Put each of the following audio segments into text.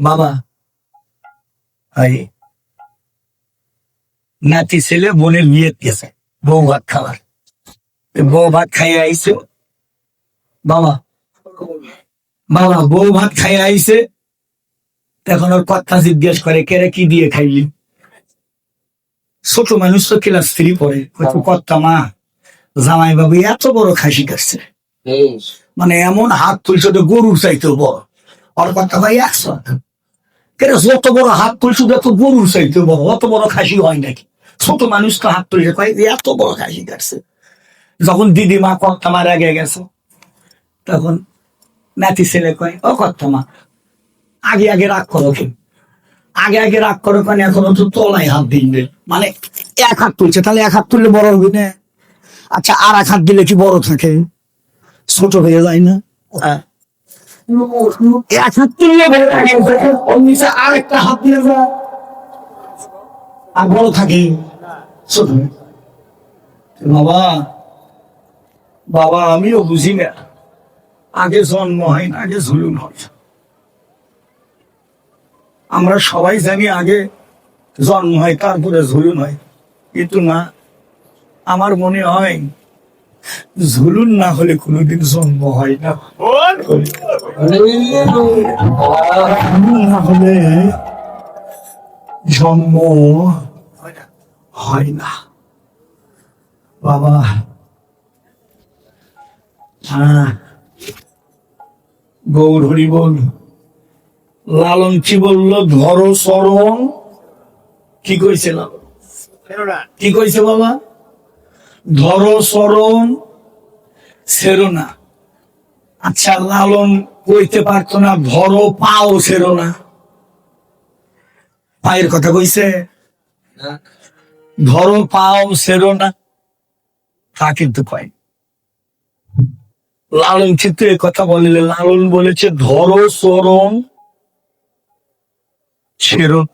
বাবা এই নাতি ছেলে বোনের বিয়ে গেছে বউ ভাত খাবার বউ ভাত খাইয়ে আইছে। বাবা বাবা বউ ভাত খাইয়ে আইছে। এখন ওর কথা জিজ্ঞেস করে কেরে কি দিয়ে খাইলি? ছোট মানুষ তো ক্লাস থ্রি পড়ে কর্তা মা। জামাই বাবু এত বড় খাসি কাটছে। মানে এমন হাত তুলছে তো গরুর চাইতে বড়। ওর কথা ভাই একশো কেন যত বড় হাত তুলছে এত গরুর চাইতে বড়, অত বড় খাসি হয় নাকি? ছোট মানুষ তো হাত তুলছে কয় এত বড় খাসি কাটছে। যখন দিদিমা কর্তা মার আগে গেছে, তখন নাতি ছেলে কয়, ও কর্তা মা, আগে আগে রাগ করো কেন? আগে আগে রাগ করো কেন? এখন তো তলায় হাত দিন মানে এক হাত তুলছে, তাহলে এক হাত তুললে বড় হবে না? আচ্ছা আর এক হাত দিলে কি বড় থাকে? ছোট হয়ে যায় না? হ্যাঁ। বাবা আমিও বুঝি না আগে জন্ম হয় না আগে ঝুলুন হয় আমরা সবাই জানি আগে জন্ম হয় তারপরে ঝুলুন হয় কিন্তু না আমার মনে হয় ঝুলুন না হলে কোনোদিন জন্ম হয় না। না হলে জন্ম হয় না। বাবা হ্যাঁ গৌর হরি বল লালন কি বলল ধরো সরণ কি কইছে লালন? কি কইছে বাবা? ধরো সরণ সেরো না। আচ্ছা লালন কইতে পারতো না, ধরো, পাও সেরো না। পায়ের কথা কইছে? ধরো, পাও সেরো না। তা কিন্তু কয় লালন এ কথা বলিলে, লালন বলেছে, ধরো সরণ ছেড়ো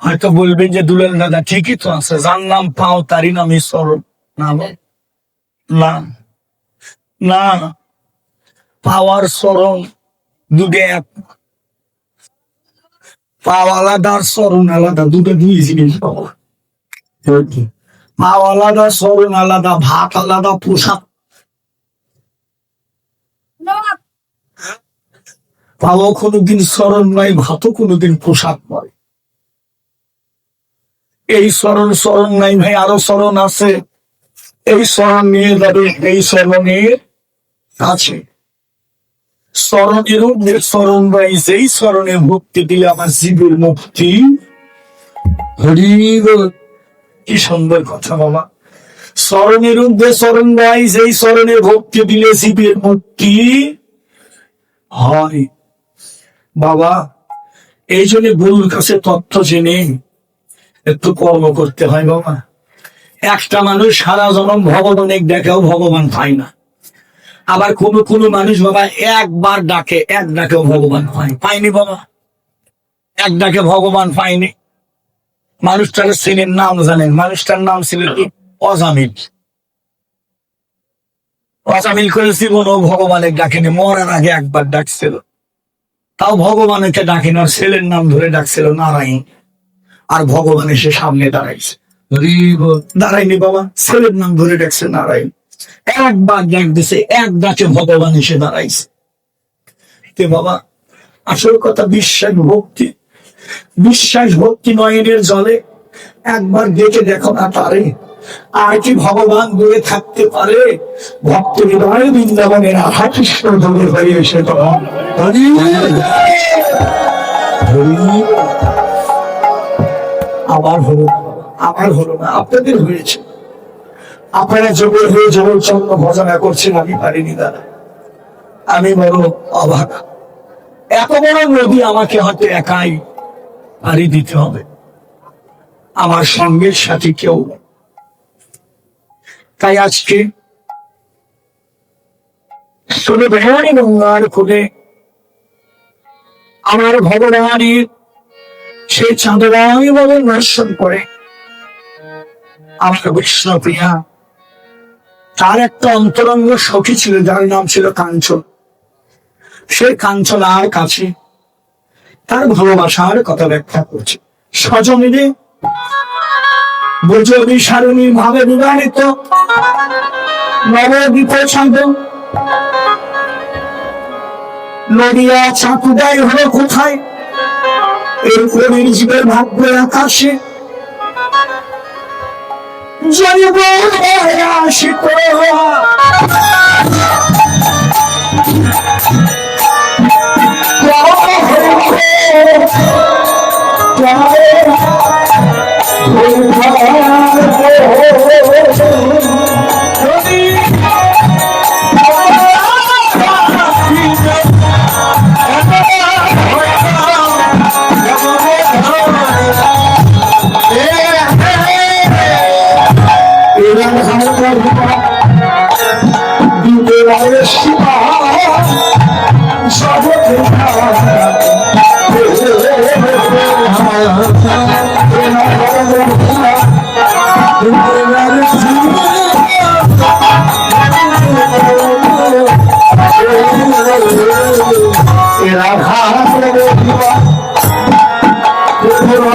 হয়তো বলবেন যে দুলাল দাদা ঠিকই তো আছে। যার নাম পাও তারই নাম ঈশ্বর না না। না। পাওয়ার স্মরণ দুটো এক। পাও আলাদা আর স্মরণ আলাদা। দুটো দুই জিনিস বাবা। পাও আলাদা স্মরণ আলাদা ভাত আলাদা পোশাক। পাওয়া কোনোদিন স্মরণ নয় ভাতও কোনোদিন পোশাক নয়। এই স্মরণ স্মরণ নাই ভাই, আরও স্মরণ আছে। এই স্মরণ নিয়ে যাবে, এই স্মরণের আছে স্মরণের স্মরণ নাই যেই স্মরণে ভক্তি দিলে আমার জীবের মুক্তি কি সুন্দর কথা বাবা। স্মরণের ঊর্ধ্বে স্মরণ নাই যেই স্মরণে ভক্তি দিলে জীবের মুক্তি হয়। বাবা, এই জন্য গুরুর কাছে তথ্য জেনে একটু কর্ম করতে হয় বাবা। একটা মানুষ সারা জনম ভগবানের দেখাও ভগবান পায় না। আবার কোন কোন মানুষ বাবা একবার ডাকে, এক ডাকেও ভগবান পায়। পায়নি বাবা। এক ডাকে ভগবান পায়নি। মানুষটার ছেলের নাম জানেন। মানুষটার নাম ছিল অজামিল। অজামিল করে জীবন ও ভগবানের ডাকেনি, মরার আগে একবার ডাকছিল। তাও ভগবানকে ডাকেন, আর ছেলের নাম ধরে ডাকছিল নারায়ণ। আর ভগবান এসে সামনে দাঁড়াইছে। দাঁড়ায়নি বাবা ছেলের নাম ধরে ডাকছে নারায়ণ। একবার ডাক দিছে এক ডাকে ভগবান এসে দাঁড়াইছে। তে বাবা আসল কথা বিশ্বাস ভক্তি। বিশ্বাস ভক্তি নয়নের জলে একবার দেখে দেখো না পারে আর কি ভগবান দূরে থাকতে পারে? ভক্ত হৃদয় বৃন্দাবনের রাধা কৃষ্ণ দূরে হয়ে এসে তখন। আবার হলো না, আবার হলো না আপনাদের হয়েছে। আপনারা যুগল হয়ে যুগল চন্দ্র ভজনা করছেন আমি পারিনি দাদা। আমি বড় অবাক। এত বড় নদী আমাকে হয়তো একাই পাড়ি দিতে হবে। আমার সঙ্গের সাথে কেউ। তাই আজকে শুধু ভেড়ানি গঙ্গার খুলে আমার ভগবানের সেই চাঁদরাই ভাবে দর্শন করে। আমার বিষ্ণুপ্রিয়া, তার একটা অন্তরঙ্গ সখী ছিল, যার নাম ছিল কাঞ্চন। সে কাঞ্চলার কাছে তার ভালোবাসার কথা ব্যাখ্যা করছে। সজমিলে বুঝবি সারণী ভাবে বিবাহিত নবদ্বীপ ছন্দ নদিয়া চাকুদাই হলো কোথায়? কবির জীবের ভাগ্য আকাশে জয়ব আসিত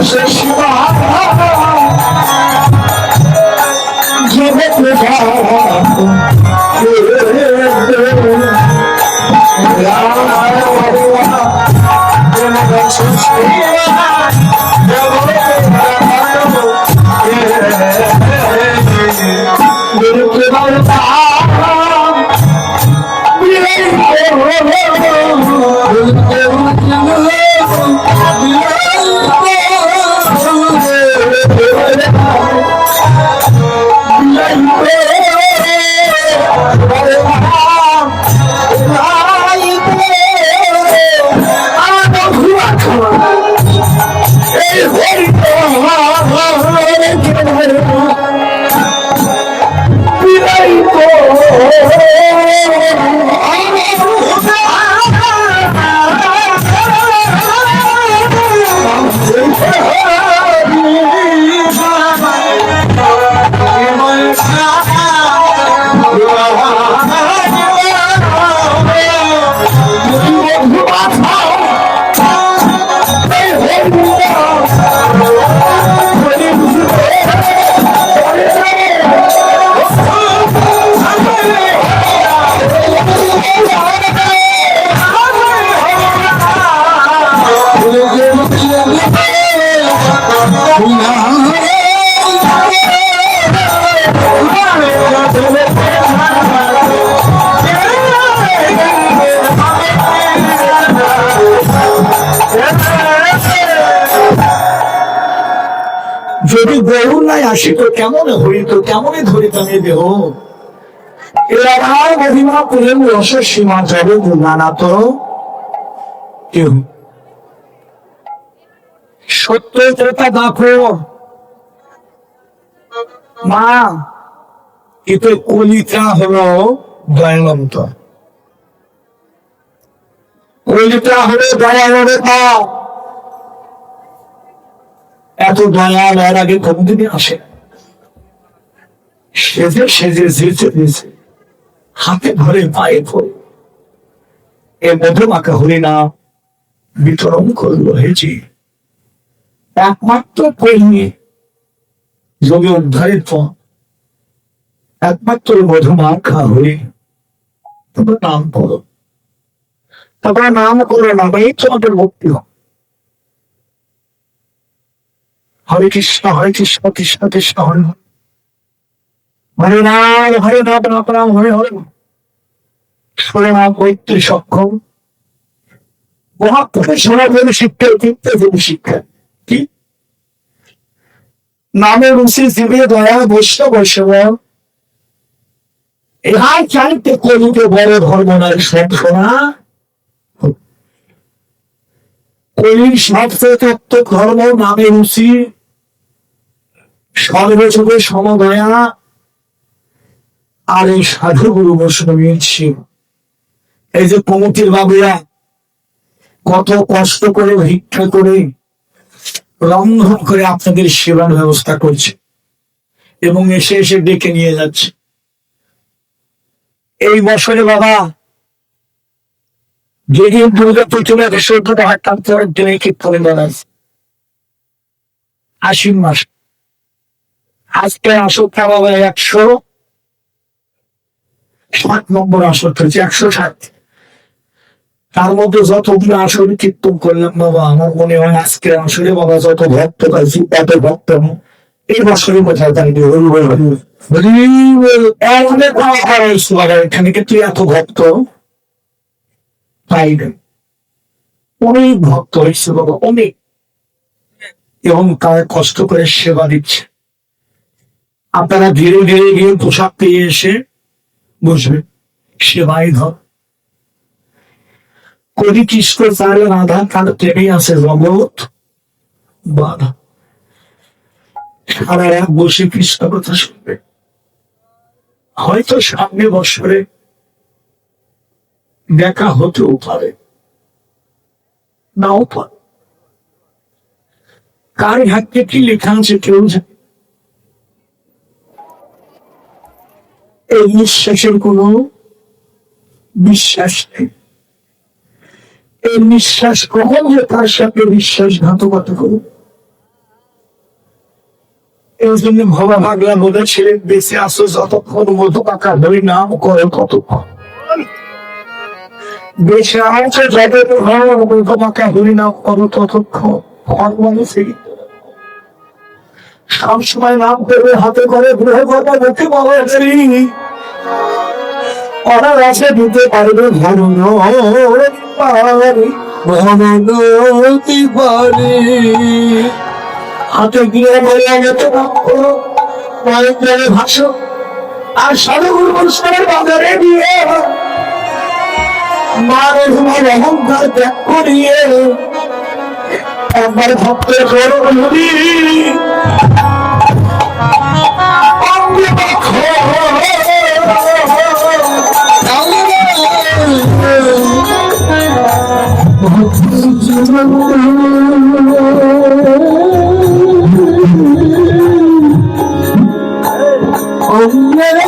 Johnson. আসিত কেমন হইত কেমনে ধরিতাম দেহ? এরা মহিমা প্রেম রসের সীমা যাবে নানা তো কেউ সত্য দেখো। মা কিন্তু কলিতা হলো দয়ানন্ত কলিতা হলো দয়ানতা এত দয়াল এর আগে কোনদিনই আসে। সেজে সেজে যেচে দিয়েছে হাতে ধরে পায়ে ধরে। এ মধুমাকা হরিণা বিতরণ করল হেজি একমাত্র কর্মী যোগে উদ্ধারের পর একমাত্র মধুমাখা হরি, তোমরা নাম করো তারপরে নাম করো নামেই তোমাদের মুক্তি হোক হরে কৃষ্ণ হরে কৃষ্ণ কৃষ্ণ কৃষ্ণ, হরে হরে। হরে রাম হরে রাম রাম রাম, হরে হরে। হরে রাম, মৈত্রী সক্ষম। মহাপ্রভু সনাতন শিক্ষা চিন্তাধীন শিক্ষা। কি? নামে রুচি জীবে দয়া, বৈষ্ণব বৈষ্ণব। ইহা চাইতে কলিতে বড় ধর্ম নারী শোনা কলির সবচেয়ে তত্ত্ব ধর্ম নামে রুচি সর্বযুগে সমদয়া আর এই সাধু গুরু বৈষ্ণবীর শিব এই যে কমিটির বাবুরা কত কষ্ট করে, ভিক্ষা করে, রন্ধন করে আপনাদের সেবার ব্যবস্থা করছে এবং এসে এসে ডেকে নিয়ে যাচ্ছে। এই বছরে বাবা যেদিন দুর্গা প্রতিমা বিসর্জন হাঁটতাম পরের দিনে কীর্তনে বেড়াচ্ছে আশ্বিন মাস। আজকে আসরটা বাবা একশো সাত নম্বর আসর হচ্ছে একশো সাত তার মধ্যে যতগুলো আসরে কীর্তন করলাম বাবা, আমার মনে হয় আজকে আসরে বাবা যত ভক্ত পাইছি, এত ভক্ত এই বছরে কোথায় তাই এখানে কিন্তু এত ভক্ত পাই অনেক ভক্ত হয়েছে বাবা, অনেক। এবং তারা কষ্ট করে সেবা দিচ্ছে। আপনারা ধীরে ধীরে গিয়ে পোশাক পেয়ে এসে বসবে। সেবাই ধর কবি কৃষ্ণ চাইলে রাধা তার প্রেমে আছে জগৎ। বাধা। সারা এক বসে কৃষ্ণ কথা শুনবে। হয়তো সামনে বছরে দেখা হতেও পারে। নাও পারে কার ভাগ্যে কি লেখা আছে কেউ জানে? এই নিঃশ্বাসের কোনো বিশ্বাস নেই। এই নিঃশ্বাস কখন যে তার সাথে বিশ্বাসঘাতকতা করবে এই জন্য ভবা ভাগলা বলেছিলেন বেঁচে আসো যতক্ষণ মতো কাকা ধরে নাম করে ততক্ষণ। বেঁচে আছে যতক্ষণ তোমাকে হরি নাম করো ততক্ষণ। ফল মানে সেই। সবসময় নাম করবে হাতে করে গ্রহ কথা মুখে বলা করি ওরা দিতে পারবে পারে হাতে গিয়ে বলে মায়ের জলে ভাসো, আর সাধুগুরু অনুষ্ঠানের বাজারে দিয়ে মায়ের তোমার অহংকার ত্যাগ করিয়ে একবার ভক্তের করো নদী অঙ্গে জীবনে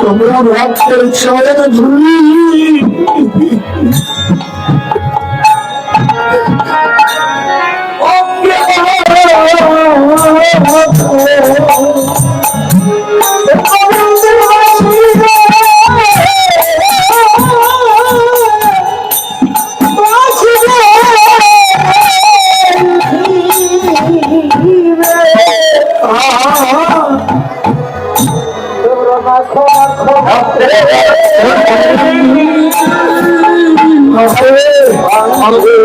তোমরা ভাবতে চলে ধুলি Oh, আরো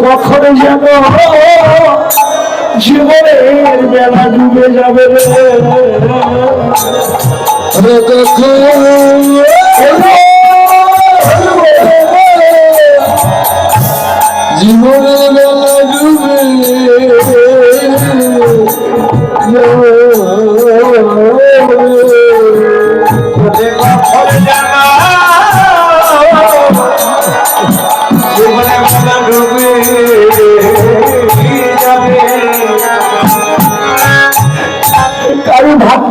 কখনো যেন জীবনের বেলা ডুবে যাবে জীবন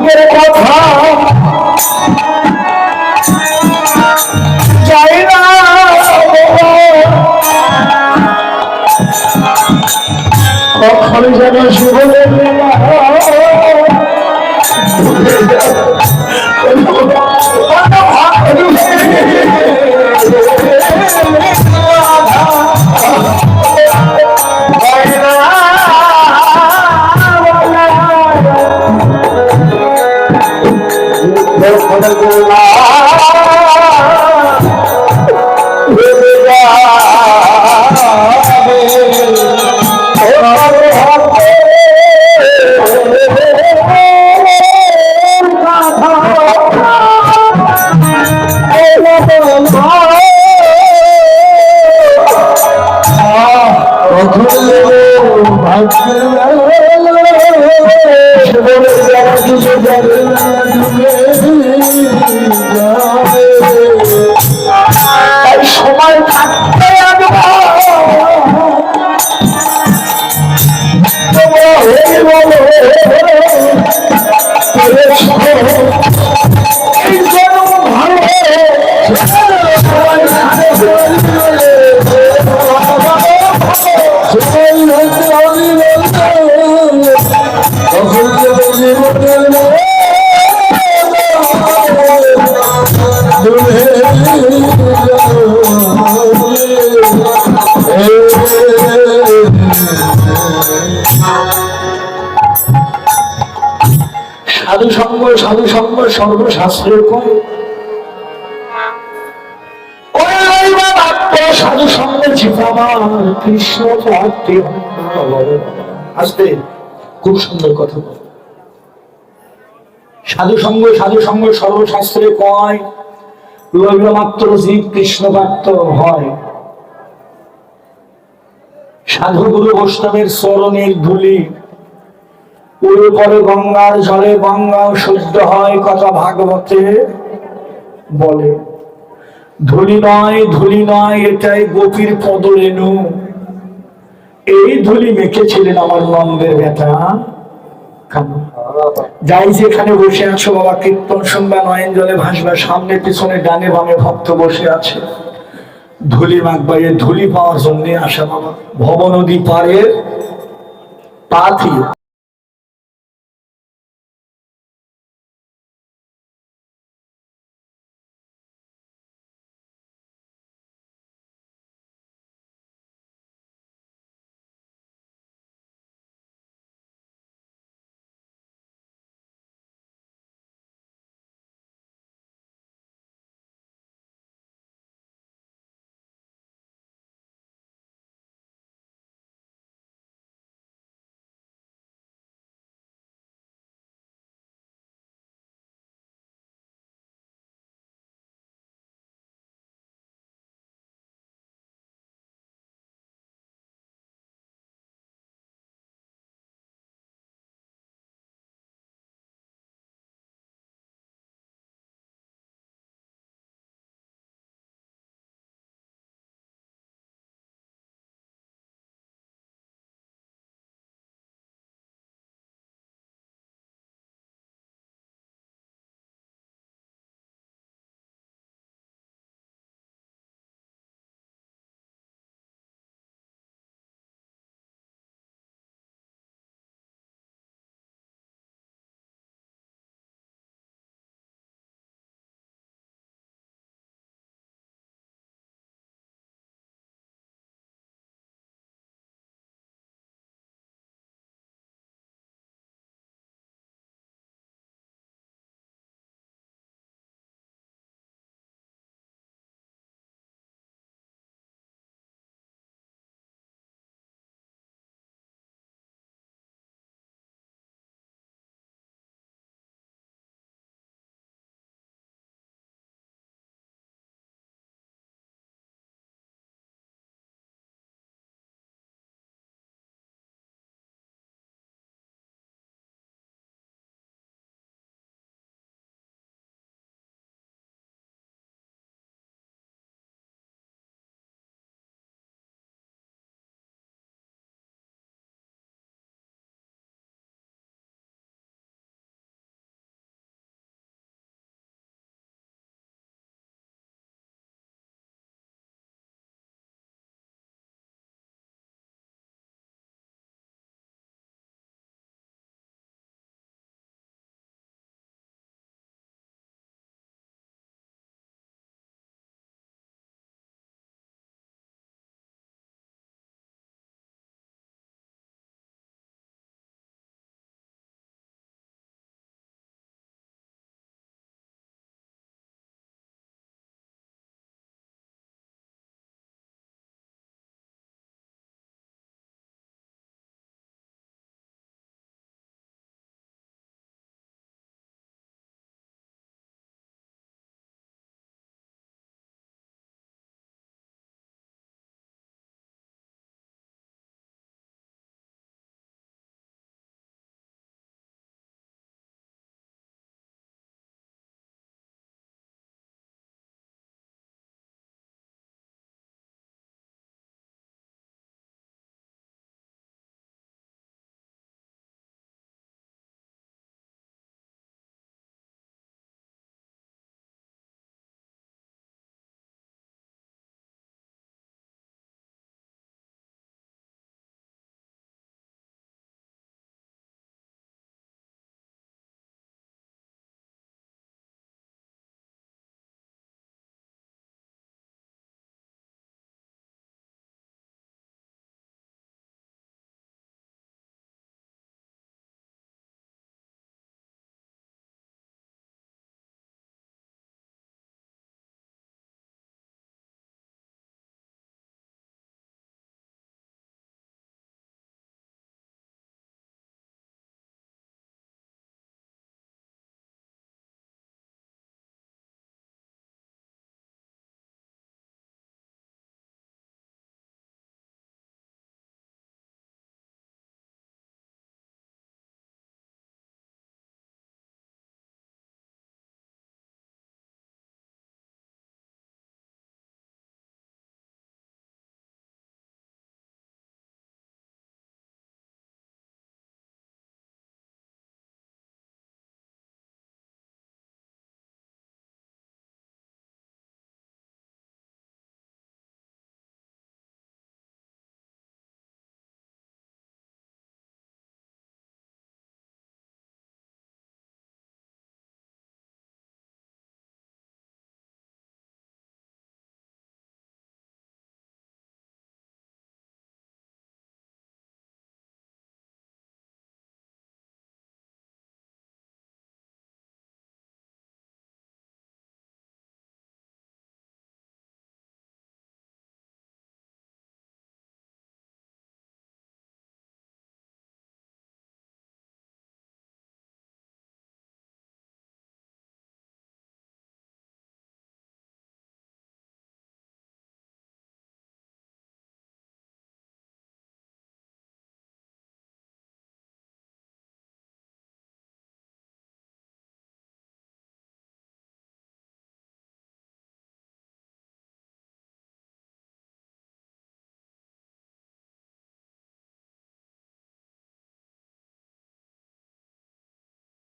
ভাগ্যের কথা। যাই না কখন যেন জীবনের ভাগ্যের সাধু সঙ্গ সাধু সঙ্গ সর্বশাস্ত্রের কম। সাধু সঙ্গে কৃষ্ণ সাধু সঙ্গ সর্বশাস্ত্রে কয়। মাত্র জীব, কৃষ্ণ প্রাপ্ত হয়। সাধু গুরু বৈষ্ণবের চরণের ধুলি পরে গঙ্গার জলে গঙ্গাও শুদ্ধ হয় কথা ভাগবতে। বলে, ধুলি নয় ধুলি নয়, এটাই গোপীর পদ রেণু এই ধুলি মেখেছিলেন আমার নন্দের বেটা। যাই যেখানে বসে আছো বাবা, কীর্তন শুনবা, নয়ন জলে ভাসবা, সামনে পিছনে ডানে বামে ভক্ত বসে আছে। ধুলি মাখবা, এ ধুলি পাওয়ার জন্য আসা বাবা। ভব নদী পাড়ের পাথি।